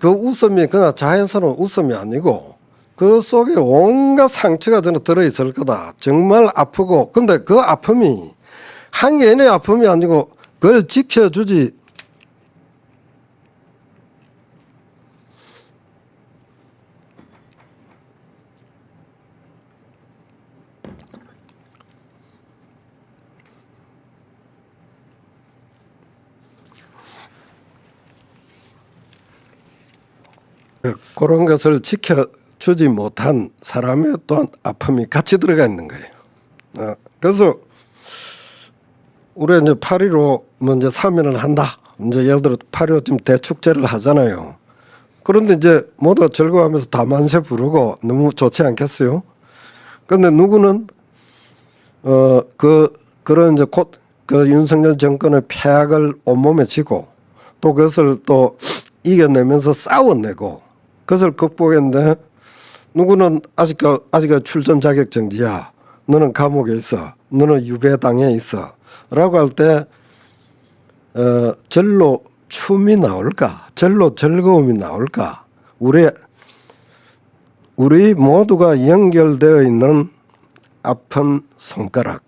그 웃음이 그냥 자연스러운 웃음이 아니고 그 속에 온갖 상처가 저는 들어있을 거다. 정말 아프고 근데 그 아픔이 한 개인의 아픔이 아니고 그걸 지켜주지 그런 것을 지켜주지 못한 사람의 또한 아픔이 같이 들어가 있는 거예요. 어, 그래서 우리 이제 8.15 먼저 사면을 한다. 이제 예를 들어 8.15 지금 대축제를 하잖아요. 그런데 이제 모두 즐거워하면서 다 만세 부르고 너무 좋지 않겠어요? 근데 누구는 어 그 그런 이제 곧 그 윤석열 정권의 폐악을 온몸에 지고 또 그것을 또 이겨내면서 싸워내고 그것을 극복했는데 누구는 아직 아직 출전 자격 정지야. 너는 감옥에 있어. 너는 유배당에 있어. 라고 할 때 어, 절로 춤이 나올까? 절로 즐거움이 나올까? 우리 우리 모두가 연결되어 있는 아픈 손가락